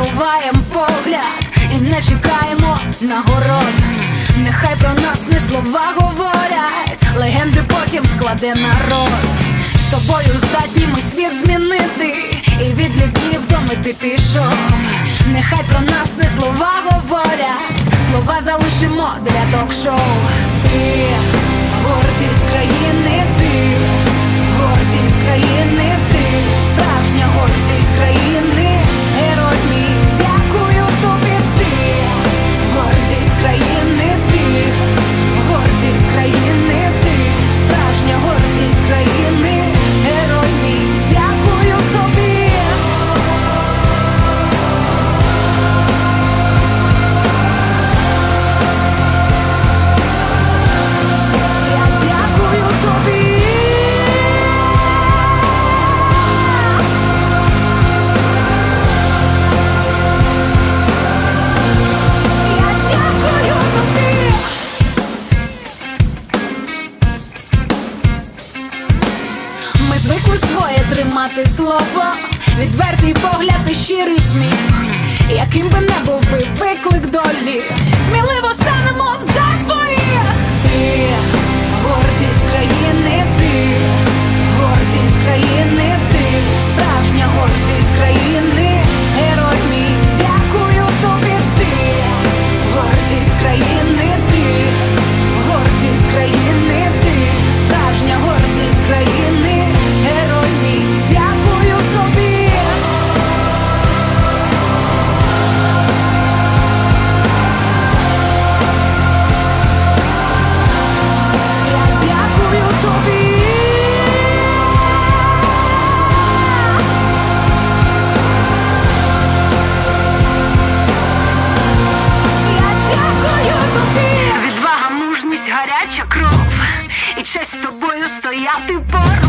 ховаєм погляд і не чекаємо нагород. Нехай про нас не слова говорять, легенди потім складе народ. З тобою здатні ми світ змінити, і від літнів до мети пішов. Нехай про нас не слова говорять, слова залишимо для ток-шоу. Ти гордість країни, тримати слово, відвертий погляд і щирий сміх. Яким би не був би виклик долі, сміливо станемо за soy a tu por